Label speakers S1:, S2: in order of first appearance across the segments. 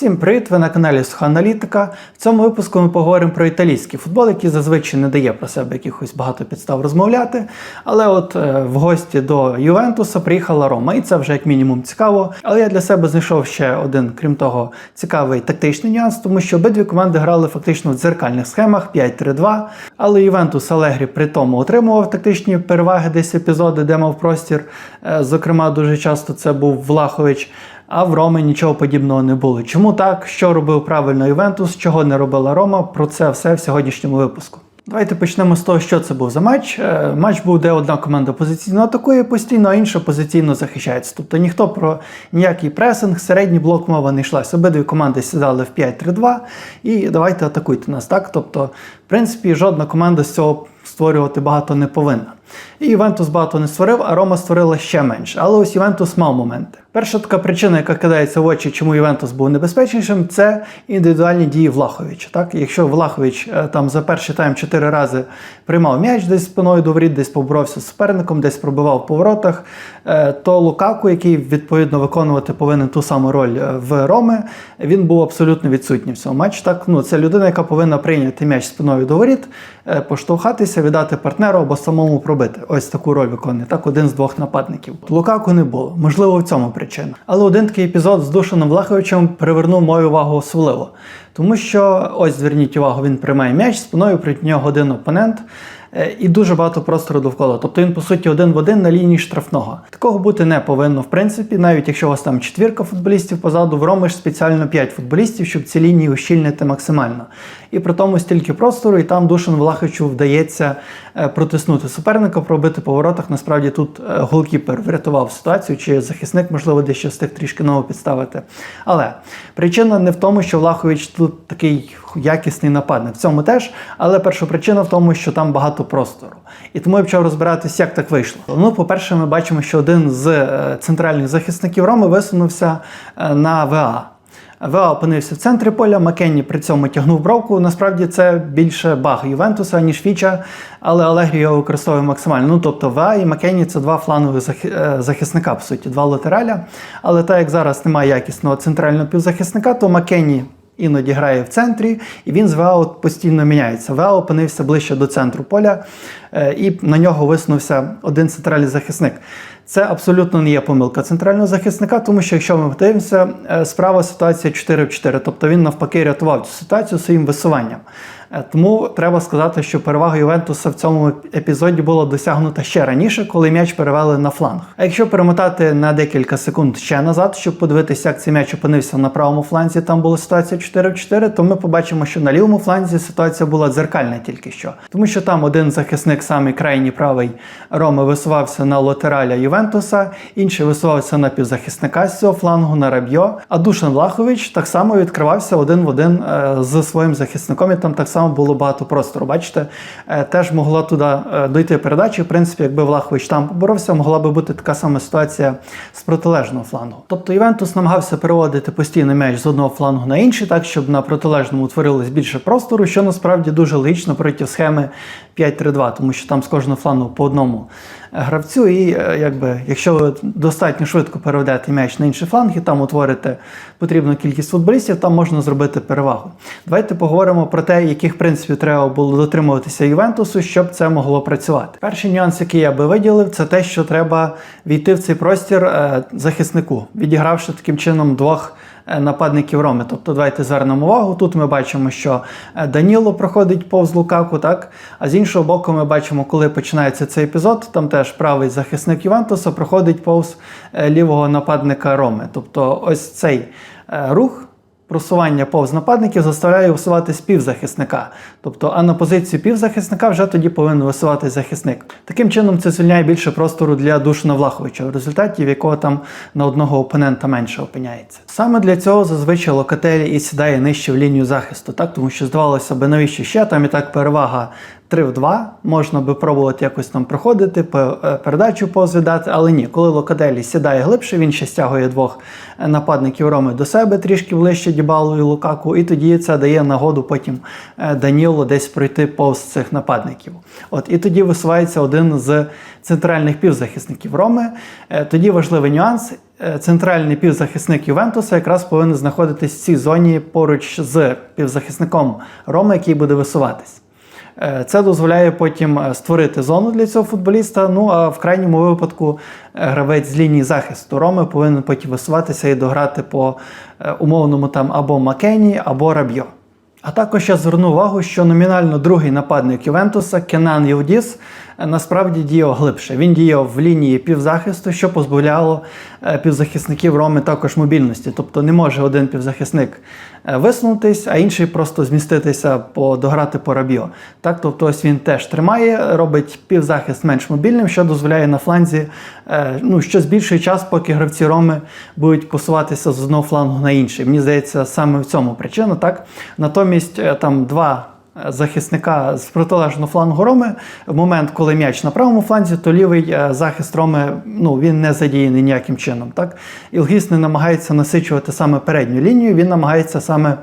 S1: Всім привіт! Ви на каналі Суха Аналітика. В цьому випуску ми поговоримо про італійський футбол, який зазвичай не дає про себе якихось багато підстав розмовляти. Але от е, в гості до Ювентуса приїхала Рома, і це вже як мінімум цікаво. Але я для себе знайшов ще один, крім того, цікавий тактичний нюанс, тому що обидві команди грали фактично в дзеркальних схемах 5-3-2. Але Ювентус Алегрі при тому отримував тактичні переваги, десь епізоди, де мав простір. Е, Зокрема, дуже часто це був Влахович. А в Роми нічого подібного не було. Чому так? Що робив правильно Ювентус, чого не робила Рома? Про це все в сьогоднішньому випуску. Давайте почнемо з того, що це був за матч. Е, Матч був, де одна команда позиційно атакує постійно, а інша позиційно захищається. Тобто ніхто про ніякий пресинг, середній блок мова не йшлася. Обидві команди сідали в 5-3-2 і давайте атакуйте нас. Так? Тобто, в принципі, жодна команда з цього створювати багато не повинна. І Ювентус багато не створив, а Рома створила ще менше. Але ось Ювентус мав моменти. Перша така причина, яка кидається в очі, чому Ювентус був небезпечнішим, це індивідуальні дії Влаховича. Так, якщо Влахович е, там за перший тайм чотири рази приймав м'яч десь спиною до воріт, десь поборовся з суперником, десь пробивав по воротах, е, то Лукаку, який відповідно виконувати повинен ту саму роль е, в Роми, він був абсолютно відсутній в цьому матчі. Так, ну це людина, яка повинна прийняти м'яч спиною до воріт, поштовхатися, віддати партнеру або самому пробити. Ось таку роль виконує. Так, один з двох нападників. Лукаку не було. Можливо, в цьому причина. Але один такий епізод з Душаном Влаховичем привернув мою увагу особливо. Тому що ось зверніть увагу, він приймає м'яч, спиною проти нього один опонент. Е, І дуже багато простору довкола. Тобто він, по суті, один в один на лінії штрафного. Такого бути не повинно, в принципі, навіть якщо у вас там четвірка футболістів позаду, в Роми ж спеціально 5 футболістів, щоб ці лінії ущільнити максимально. І при тому стільки простору, і там Душан Влахичу вдається е, протиснути суперника, пробити по воротах. Насправді тут е, голкіпер врятував ситуацію, чи захисник, можливо, дещо встиг трішки нову підставити. Але причина не в тому, що Влахович тут такий якісний нападник. В цьому теж, але перша причина в тому, що там багато простору. І тому я почав розбиратися, як так вийшло. Ну, по-перше, ми бачимо, що один з е, центральних захисників Роми висунувся е, на ВА. ВА опинився в центрі поля, Макенні при цьому тягнув бровку. Насправді це більше баг Ювентуса, ніж Фіча, але Алегрі його використовує максимально. Ну тобто ВА і Макенні це два флангових е, захисника, по суті, два латераля. Але так як зараз немає якісного центрального півзахисника, то Макенні іноді грає в центрі, і він з ВАО постійно міняється. ВАО опинився ближче до центру поля, е, і на нього висунувся один центральний захисник. Це абсолютно не є помилка центрального захисника, тому що якщо ми подивимося, е, справа ситуація 4 в 4, тобто він навпаки рятував цю ситуацію своїм висуванням. Е, Тому треба сказати, що перевага Ювентуса в цьому епізоді була досягнута ще раніше, коли м'яч перевели на фланг. А якщо перемотати на декілька секунд ще назад, щоб подивитися, як цей м'яч опинився на правому фланзі, там була ситуація 4 в 4, то ми побачимо, що на лівому фланзі ситуація була дзеркальна тільки що. Тому що там один захисник, самий крайній правий Роми, висувався на латераля Ювентуса, інший висувався на півзахисника з цього флангу на Рабьо. А Душан Влахович так само відкривався один в один е, з своїм захисником, і там так само було багато простору. Бачите, е, теж могла туди е, дойти передача. В принципі, якби Влахович там поборовся, могла би бути така сама ситуація з протилежного флангу. Тобто Ювентус намагався переводити постійно м'яч з одного флангу на інший, так щоб на протилежному утворилось більше простору, що насправді дуже логічно проти схеми 5-3-2, тому що там з кожного флангу по одному гравцю, і е, якби, якщо ви достатньо швидко переведете м'яч на інший фланг і там утворите потрібну кількість футболістів, там можна зробити перевагу. Давайте поговоримо про те, яких принципів треба було дотримуватися Ювентусу, щоб це могло працювати. Перший нюанс, який я би виділив, це те, що треба війти в цей простір е, захиснику, відігравши таким чином двох нападників Роми. Тобто, давайте звернемо увагу. Тут ми бачимо, що е, Даніло проходить повз Лукаку, так? А з іншого боку, ми бачимо, коли починається цей епізод, там теж правий захисник Ювентуса проходить повз е, лівого нападника Роми. Тобто, ось цей е, рух. Просування повз нападників заставляє висувати співзахисника. Тобто, а на позицію півзахисника вже тоді повинен висувати захисник. Таким чином, це звільняє більше простору для Душина Влаховича, в результаті в якого там на одного опонента менше опиняється. Саме для цього зазвичай Локателі і сідає нижче в лінію захисту, так тому що здавалося би, навіщо ще там і так перевага 3 в 2, можна би пробувати якось там проходити, е, передачу позвідати, але ні, коли Локаделі сідає глибше, він ще стягує двох е, нападників Роми до себе трішки ближче Дібалу і Лукаку, і тоді це дає нагоду потім е, Даніло десь пройти повз цих нападників. От і тоді висувається один з центральних півзахисників Роми. Тоді важливий нюанс. Центральний півзахисник Ювентуса якраз повинен знаходитись в цій зоні поруч з півзахисником Роми, який буде висуватись. Е, Це дозволяє потім е, створити зону для цього футболіста. Ну а в крайньому випадку е, гравець з лінії захисту Роми повинен потім висуватися і дограти по умовному там або Макені, або Рабьо. А також я зверну увагу, що номінально другий нападник Ювентуса Кенан Євдіс насправді діяв глибше. Він діяв в лінії півзахисту, що позбавляло е, півзахисників Роми також мобільності. Тобто не може один півзахисник е, висунутись, а інший просто зміститися по дограти по рабіо. Так, тобто ось він теж тримає, робить півзахист менш мобільним, що дозволяє на фланзі е, ну, що збільшує час, поки гравці Роми будуть посуватися з одного флангу на інший. Мені здається, саме в цьому причина. Так? Натомість там два захисника з протилежного флангу Роми в момент, коли м'яч на правому фланзі, то лівий е, захист Роми ну, він не задіяний ніяким чином. Так? Ілгіс не намагається насичувати саме передню лінію, він намагається саме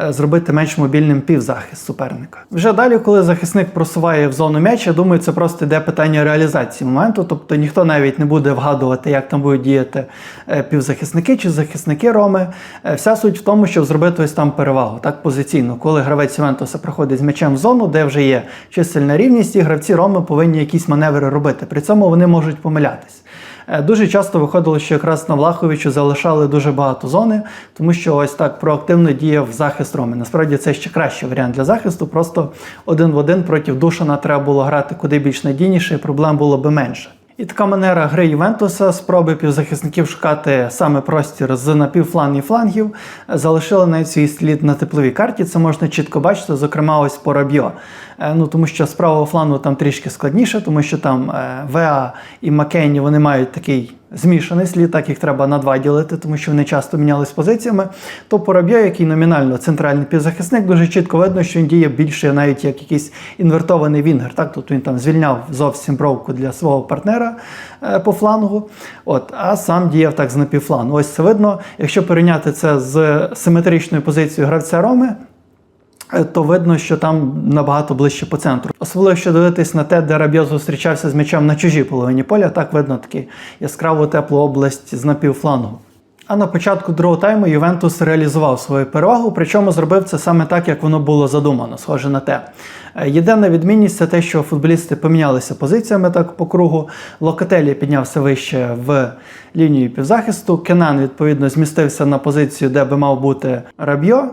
S1: е, зробити менш мобільним півзахист суперника. Вже далі, коли захисник просуває в зону м'яча, думаю, це просто йде питання реалізації моменту. Тобто ніхто навіть не буде вгадувати, як там будуть діяти е, півзахисники чи захисники Роми. Вся суть в тому, щоб зробити ось там перевагу, так позиційно. Коли гравець Ювентуса приходить з м'ячем в зону, де вже є чисельна рівність, і гравці Роми повинні якісь маневри робити. При цьому вони можуть помилятись. Е, Дуже часто виходило, що якраз на Влаховичу залишали дуже багато зони, тому що ось так проактивно діяв захист Роми. Насправді це ще кращий варіант для захисту. Просто один в один проти Душана треба було грати куди більш надійніше, і проблем було би менше. І така манера гри Ювентуса, спроби півзахисників шукати саме простір з напівфлангів флангів, залишили навіть свій слід на тепловій карті. Це можна чітко бачити, зокрема, ось по Рабьо. Е, Ну, тому що з правого флангу там трішки складніше, тому що там е, Веа і Маккейні вони мають такий змішаний слід, так їх треба на два ділити, тому що вони часто мінялись позиціями. То по Рабьо, який номінально центральний півзахисник, дуже чітко видно, що він діє більше навіть як якийсь інвертований вінгер. Так, тут він там звільняв зовсім бровку для свого партнера е, по флангу, от, а сам діяв так з напівфлангу. Ось це видно. Якщо порівняти це з симетричною позицією гравця Роми, то видно, що там набагато ближче по центру. Особливо, якщо дивитись на те, де Рабьо зустрічався з м'ячем на чужій половині поля, так видно такий яскраву теплу область з напівфлангу. А на початку другого тайму Ювентус реалізував свою перевагу, причому зробив це саме так, як воно було задумано, схоже на те. Е, Єдина відмінність це те, що футболісти помінялися позиціями так по кругу. Локателі піднявся вище в лінію півзахисту. Кенан, відповідно, змістився на позицію, де би мав бути Рабьо.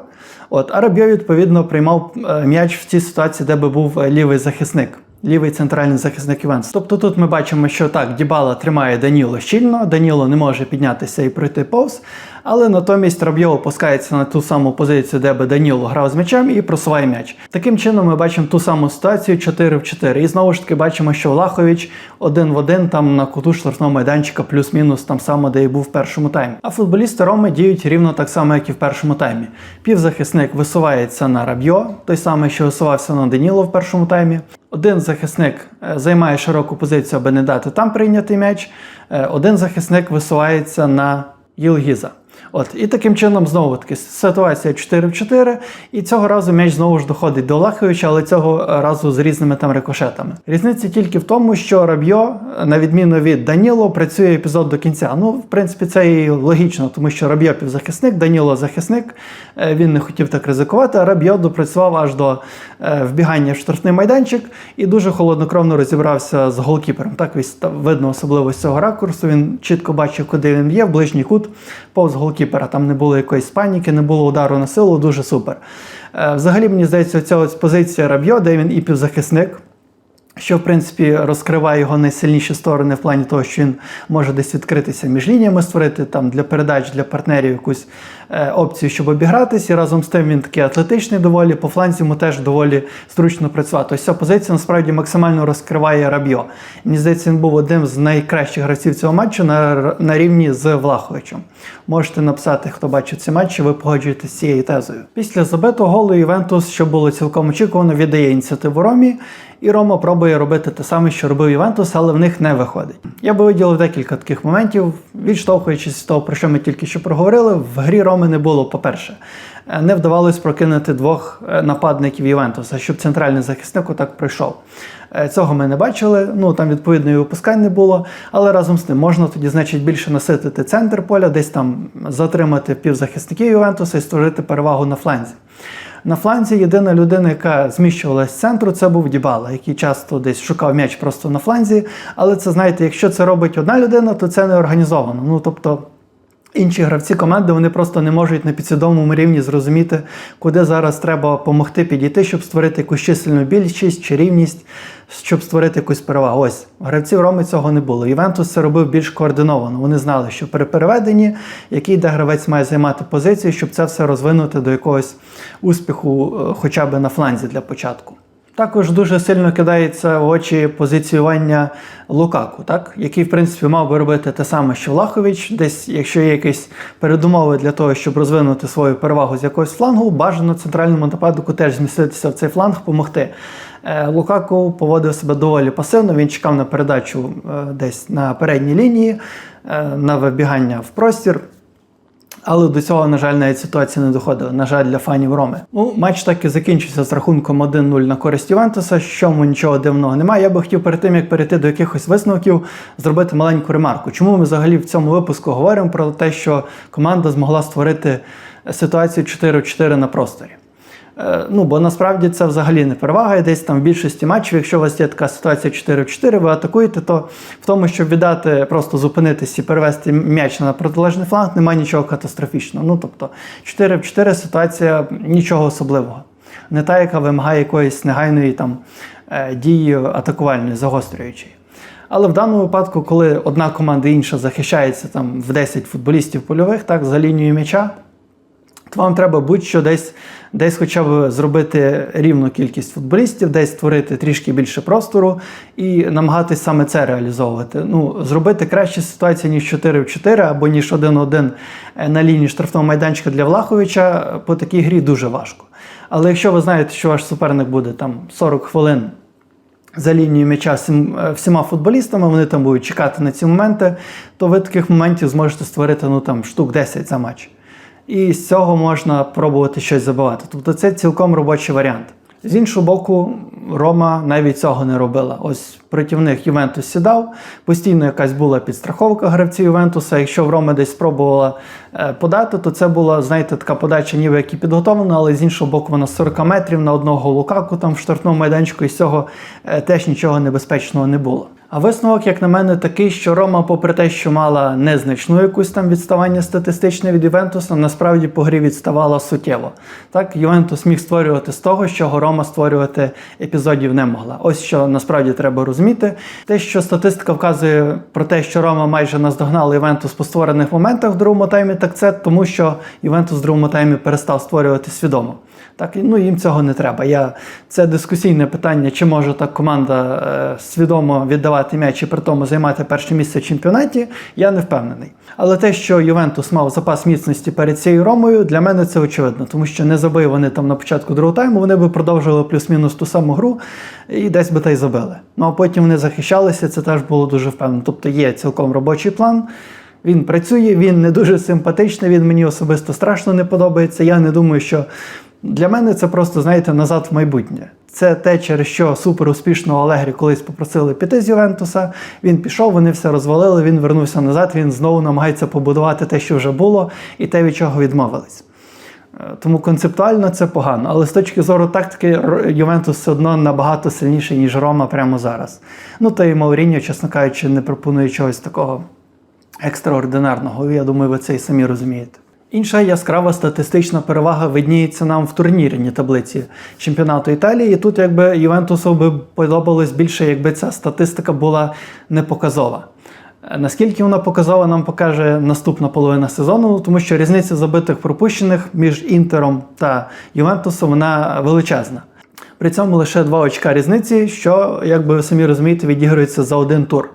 S1: От, а Рабьо, відповідно, приймав е, м'яч в цій ситуації, де би був е, лівий захисник. Лівий центральний захисник Ювентуса. Тобто тут ми бачимо, що так, Дібала тримає Даніло щільно, Даніло не може піднятися і пройти повз, але натомість Рабьо опускається на ту саму позицію, де би Даніло грав з м'ячем і просуває м'яч. Таким чином ми бачимо ту саму ситуацію 4 в 4. І знову ж таки бачимо, що Влахович один в один там на куту штрафного майданчика плюс-мінус там само, де і був в першому таймі. А футболісти Роми діють рівно так само, як і в першому таймі. Півзахисник висувається на Рабьо, той самий, що висувався на Даніло в першому таймі. Один захисник е, займає широку позицію, аби не дати там прийняти м'яч. Е, Один захисник висувається на Єлгіза. От, і таким чином знову таки ситуація 4 в 4. І цього разу м'яч знову ж доходить до Лаховича, але цього разу з різними там рикошетами. Різниця тільки в тому, що Рабьо, на відміну від Даніло, працює епізод до кінця. Ну, в принципі, це і логічно, тому що Рабьо півзахисник, Даніло захисник. Е, Він не хотів так ризикувати, а Рабьо допрацював аж до вбігання в штрафний майданчик і дуже холоднокровно розібрався з голкіпером. Так ось видно, особливо з цього ракурсу. Він чітко бачив, куди він є, в ближній кут повз голкіпера. Там не було якоїсь паніки, не було удару на силу, дуже супер. Е, Взагалі, мені здається, ця ось позиція Рабьо, де він і півзахисник. Що в принципі розкриває його найсильніші сторони в плані того, що він може десь відкритися між лініями, створити там для передач для партнерів якусь е, опцію, щоб обігратись. І разом з тим він такий атлетичний доволі, по фланзі йому теж доволі зручно працювати. Ось ця позиція насправді максимально розкриває Рабьо. Мені здається, він був одним з найкращих гравців цього матчу на, на рівні з Влаховичем. Можете написати, хто бачив ці матчі, ви погоджуєтесь з цією тезою. Після забитого голу Ювентус, що було цілком очікувано, віддає ініціативу Ромі. І Рома пробує робити те саме, що робив Ювентус, але в них не виходить. Я би виділив декілька таких моментів, відштовхуючись з того, про що ми тільки що проговорили, в грі Роми не було, по-перше, не вдавалось прокинути двох е, нападників Ювентуса, щоб центральний захисник отак пройшов. Е, Цього ми не бачили, ну там відповідно і випускань не було, але разом з тим можна тоді, значить, більше наситити центр поля, десь там затримати півзахисників Ювентуса і створити перевагу на фланзі. На фланзі єдина людина, яка зміщувалась з центру, це був Дібала, який часто десь шукав м'яч просто на фланзі. Але це знаєте, якщо це робить одна людина, то це не організовано. Ну тобто. Інші гравці команди вони просто не можуть на підсвідомому рівні зрозуміти, куди зараз треба допомогти підійти, щоб створити якусь чисельну більшість чи рівність, щоб створити якусь перевагу. Ось гравців Роми цього не було. Івентус це робив більш координовано. Вони знали, що при переведенні, який де гравець має займати позицію, щоб це все розвинути до якогось успіху, е, хоча б на фланзі для початку. Також дуже сильно кидається в очі позиціювання Лукаку, так? який, в принципі, мав би робити те саме, що Влахович. Десь, якщо є якісь передумови для того, щоб розвинути свою перевагу з якогось флангу, бажано центральному нападнику теж зміститися в цей фланг, допомогти. Е, Лукаку поводив себе доволі пасивно, він чекав на передачу е, десь на передній лінії, е, на вибігання в простір. Але до цього, на жаль, навіть ситуація не доходила. На жаль, для фанів Роми. Ну, матч так і закінчився з рахунком 1-0 на користь Ювентуса, що нічого дивного немає. Я би хотів перед тим, як перейти до якихось висновків, зробити маленьку ремарку. Чому ми взагалі в цьому випуску говоримо про те, що команда змогла створити ситуацію 4-4 на просторі? Е, Ну, бо насправді це взагалі не перевага. І десь там в більшості матчів, якщо у вас є така ситуація 4-4, ви атакуєте, то в тому, щоб віддати, просто зупинитись і перевести м'яч на протилежний фланг, немає нічого катастрофічного. Ну, тобто 4 в 4 ситуація нічого особливого. Не та, яка вимагає якоїсь негайної там е, дії атакувальної, загострюючої. Але в даному випадку, коли одна команда інша захищається там в 10 футболістів польових, так, за лінією м'яча, вам треба будь-що десь, десь хоча б зробити рівну кількість футболістів, десь створити трішки більше простору і намагатись саме це реалізовувати. Ну, зробити краще ситуацію, ніж 4 в 4 або ніж 1-1 на лінії штрафного майданчика для Влаховича по такій грі дуже важко. Але якщо ви знаєте, що ваш суперник буде там 40 хвилин за лінією м'яча е, всіма футболістами, вони там будуть чекати на ці моменти, то ви таких моментів зможете створити ну, там, штук 10 за матч. І з цього можна пробувати щось забивати. Тобто це цілком робочий варіант. З іншого боку, Рома навіть цього не робила. Ось проти них Ювентус сідав, постійно якась була підстраховка гравців Ювентуса. Якщо в Рома десь спробувала е, подати, то це була, знаєте, така подача, ніби як і підготовлена, але з іншого боку, вона з 40 метрів на одного Лукаку там в штрафному майданчику, і з цього е, теж нічого небезпечного не було. А висновок, як на мене, такий, що Рома, попри те, що мала незначну якусь там відставання статистичне від Ювентуса, насправді по грі відставала суттєво. Так, Ювентус міг створювати з того, що Рома створювати епізодів не могла. Ось що насправді треба розуміти. Те, що статистика вказує про те, що Рома майже наздогнала Ювентус по створених моментах в другому таймі, так це тому, що Ювентус в другому таймі перестав створювати свідомо. Так, ну їм цього не треба. Я, це дискусійне питання, чи може так команда е, свідомо віддавати м'яч і при тому займати перше місце в чемпіонаті, я не впевнений. Але те, що Ювентус мав запас міцності перед цією Ромою, для мене це очевидно, тому що не забили вони там на початку другого тайму, вони би продовжили плюс-мінус ту саму гру і десь би та й забили. Ну а потім вони захищалися, це теж було дуже впевнено. Тобто є цілком робочий план. Він працює, він не дуже симпатичний, він мені особисто страшно не подобається. Я не думаю, що для мене це просто, знаєте, назад в майбутнє. Це те, через що супер успішного Алегрі колись попросили піти з Ювентуса. Він пішов, вони все розвалили, він вернувся назад, він знову намагається побудувати те, що вже було, і те, від чого відмовились. Е, Тому концептуально це погано. Але з точки зору тактики, Ювентус все одно набагато сильніший, ніж Рома прямо зараз. Ну, та й Мауріньо, чесно кажучи, не пропонує чогось такого екстраординарного. Я думаю, ви це і самі розумієте. Інша яскрава статистична перевага видніється нам в турнірній таблиці чемпіонату Італії. І тут якби Ювентусу би подобалось більше, якби ця статистика була не показова. Е, Наскільки вона показова, нам покаже наступна половина сезону, тому що різниця забитих пропущених між Інтером та Ювентусом вона величезна. При цьому лише два очка різниці, що, як би ви самі розумієте, відігрується за один тур.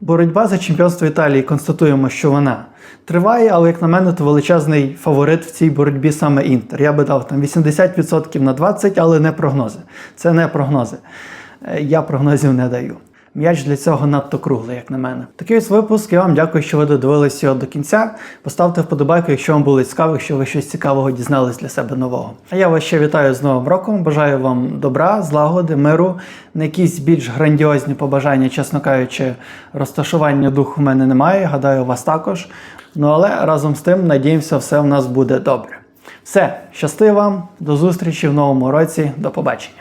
S1: Боротьба за чемпіонство Італії констатуємо, що вона триває, але як на мене, то величезний фаворит в цій боротьбі саме Інтер. Я би дав там 80% на 20, але не прогнози. Це не прогнози. Е, Я прогнозів не даю. М'яч для цього надто круглий, як на мене. Такий ось випуск. Я вам дякую, що ви додивилися його до кінця. Поставте вподобайку, якщо вам було цікаво, якщо ви щось цікавого дізнались для себе нового. А я вас ще вітаю з Новим роком. Бажаю вам добра, злагоди, миру, на якісь більш грандіозні побажання, чесно кажучи, розташування духу в мене немає. Гадаю, у вас також. Ну але разом з тим, надіємося, все в нас буде добре. Все, щасти вам, до зустрічі в новому році, до побачення.